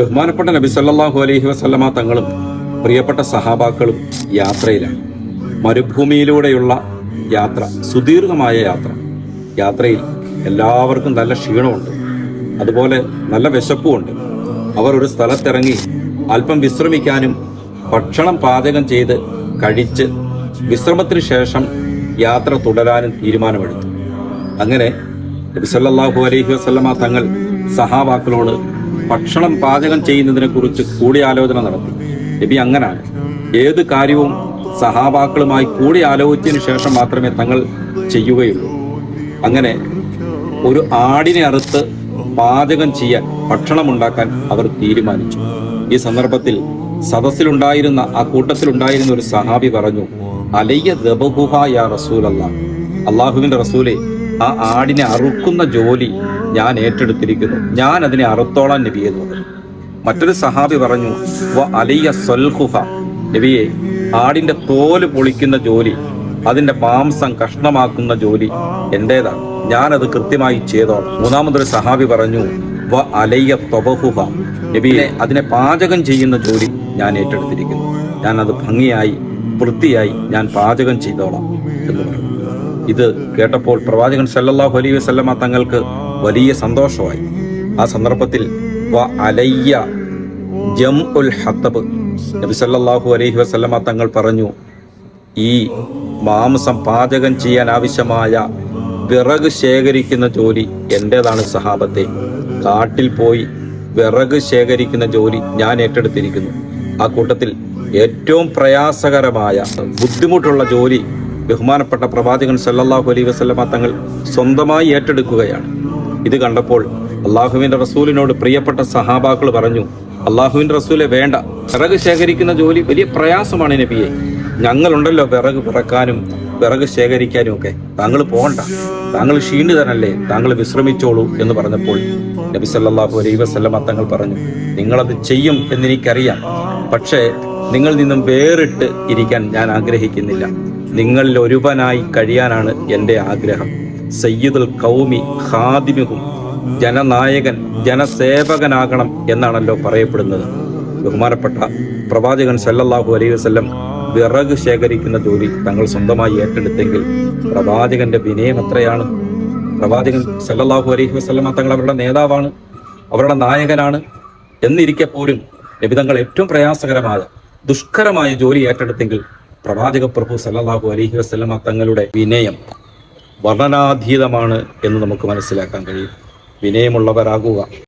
ബഹുമാനപ്പെട്ട നബി സല്ലാഹു അലൈഹി വസല്ലമ തങ്ങളും പ്രിയപ്പെട്ട സഹാബാക്കളും യാത്രയിലാണ്. മരുഭൂമിയിലൂടെയുള്ള യാത്ര സുദീർഘമായ യാത്ര. യാത്രയിൽ എല്ലാവർക്കും നല്ല ക്ഷീണമുണ്ട്. അതുപോലെ നല്ല വിശപ്പുമുണ്ട്. അവർ ഒരു സ്ഥലത്തിറങ്ങി അല്പം വിശ്രമിക്കാനും ഭക്ഷണം പാചകം ചെയ്ത് കഴിച്ച് വിശ്രമത്തിന് ശേഷം യാത്ര തുടരാനും തീരുമാനമെടുത്തു. അങ്ങനെ നബി സല്ലല്ലാഹു അലൈഹി വസ്ലമ തങ്ങൾ സഹാബാക്കളോട് ഭക്ഷണം പാചകം ചെയ്യുന്നതിനെ കുറിച്ച് കൂടിയാലോചന നടത്തി. നബി അങ്ങനാണ്. ഏത് കാര്യവും സഹാബാക്കളുമായി കൂടി കൂടിയാലോചിച്ചതിന് ശേഷം മാത്രമേ തങ്ങൾ ചെയ്യുകയുള്ളൂ. അങ്ങനെ ഒരു ആടിനെ അറുത്ത് പാചകം ചെയ്യാൻ ഭക്ഷണം ഉണ്ടാക്കാൻ അവർ തീരുമാനിച്ചു. ഈ സന്ദർഭത്തിൽ സദസ്സിലുണ്ടായിരുന്ന ആ കൂട്ടത്തിലുണ്ടായിരുന്ന ഒരു സഹാബി പറഞ്ഞു അലയ്യ ദബഹുഹ യാ റസൂലല്ല. അള്ളാഹുവിന്റെ റസൂലെ ആ ആടിനെ അറുക്കുന്ന ജോലി ഞാൻ ഏറ്റെടുത്തിരിക്കുന്നു. ഞാൻ അതിനെ അറുത്തോളാൻ നബി എന്ന് പറഞ്ഞു മറ്റൊരു സഹാബി പറഞ്ഞു വ അലയ്യ സൊൽഹുഹ നബിയെ ആടിന്റെ തോൽ പൊളിക്കുന്ന ജോലി അതിന്റെ മാംസം കഷ്ണമാക്കുന്ന ജോലി എന്റേതാണ്. അത് കൃത്യമായി ചെയ്തോളാം. മൂന്നാമതൊരു സഹാബി പറഞ്ഞു വ അലയ്യ തൊബഹുഹ. നബിയെ അതിനെ പാചകം ചെയ്യുന്ന ജോലി ഞാൻ ഏറ്റെടുത്തിരിക്കുന്നു. ഞാൻ അത് ഭംഗിയായി വൃത്തിയായി ഞാൻ പാചകം ചെയ്തോളാം എന്ന് പറഞ്ഞു. ഇത് കേട്ടപ്പോൾ പ്രവാചകൻ സല്ലല്ലാഹു അലൈഹി വസല്ലമ തങ്ങൾക്ക് വലിയ സന്തോഷമായി. ആ സന്ദർഭത്തിൽ വ അലയ്യ ജം നബി സല്ലല്ലാഹു അലൈഹി വസല്ലമ തങ്ങൾ പറഞ്ഞു ഈ മാംസം പാചകം ചെയ്യാൻ ആവശ്യമായ വിറക് ശേഖരിക്കുന്ന ജോലി എന്റെതാണ് സഹാബത്തെ. കാട്ടിൽ പോയി വിറക് ശേഖരിക്കുന്ന ജോലി ഞാൻ ഏറ്റെടുത്തിരിക്കുന്നു. ആ കൂട്ടത്തിൽ ഏറ്റവും പ്രയാസകരമായ ബുദ്ധിമുട്ടുള്ള ജോലി ബഹുമാനപ്പെട്ട പ്രവാചകൻ സല്ലാഹു അലൈ വസല്ലമ തങ്ങൾ സ്വന്തമായി ഏറ്റെടുക്കുകയാണ്. ഇത് കണ്ടപ്പോൾ അള്ളാഹുവിന്റെ റസൂലിനോട് പ്രിയപ്പെട്ട സഹാബാക്കൾ പറഞ്ഞു അള്ളാഹുവിന്റെ റസൂലെ വേണ്ട വിറക് ശേഖരിക്കുന്ന ജോലി വലിയ പ്രയാസമാണ് നബിയെ. ഞങ്ങളുണ്ടല്ലോ വിറക് പിറക്കാനും വിറക് ശേഖരിക്കാനും ഒക്കെ. താങ്കൾ പോകണ്ട താങ്കൾ ക്ഷീണിതനല്ലേ താങ്കൾ വിശ്രമിച്ചോളൂ എന്ന് പറഞ്ഞപ്പോൾ നബി സല്ലാഹു അലൈ വസല്ലമ തങ്ങൾ പറഞ്ഞു നിങ്ങളത് ചെയ്യും എന്നെനിക്കറിയാം പക്ഷേ നിങ്ങൾ നിന്നും വേറിട്ട് ഇരിക്കാൻ ഞാൻ ആഗ്രഹിക്കുന്നില്ല. നിങ്ങളിൽ ഒരുവനായി കഴിയാനാണ് എന്റെ ആഗ്രഹം. സയ്യിദുൽ കൗമി ഖാദിമുഹും ജനനായകൻ ജനസേവകനാകണം എന്നാണല്ലോ പറയപ്പെടുന്നത്. ബഹുമാനപ്പെട്ട പ്രവാചകൻ സല്ലല്ലാഹു അലൈഹി വസല്ലം വിറക് ശേഖരിക്കുന്ന ജോലി തങ്ങൾ സ്വന്തമായി ഏറ്റെടുത്തെങ്കിൽ പ്രവാചകന്റെ വിനയം എത്രയാണ്? പ്രവാചകൻ സല്ലല്ലാഹു അലൈഹി വസ്ലമ തങ്ങൾ അവരുടെ നേതാവാണ് അവരുടെ നായകനാണ് എന്നിരിക്കെ പോലും ലഭിതങ്ങൾ ഏറ്റവും പ്രയാസകരമായ ദുഷ്കരമായ ജോലി ഏറ്റെടുത്തെങ്കിൽ പ്രവാചക പ്രഭു സല്ലാഹു അലഹി വസ്ലമ തങ്ങളുടെ വിനയം വർണനാതീതമാണ് എന്ന് നമുക്ക് മനസ്സിലാക്കാൻ കഴിയും. വിനയമുള്ളവരാകുക.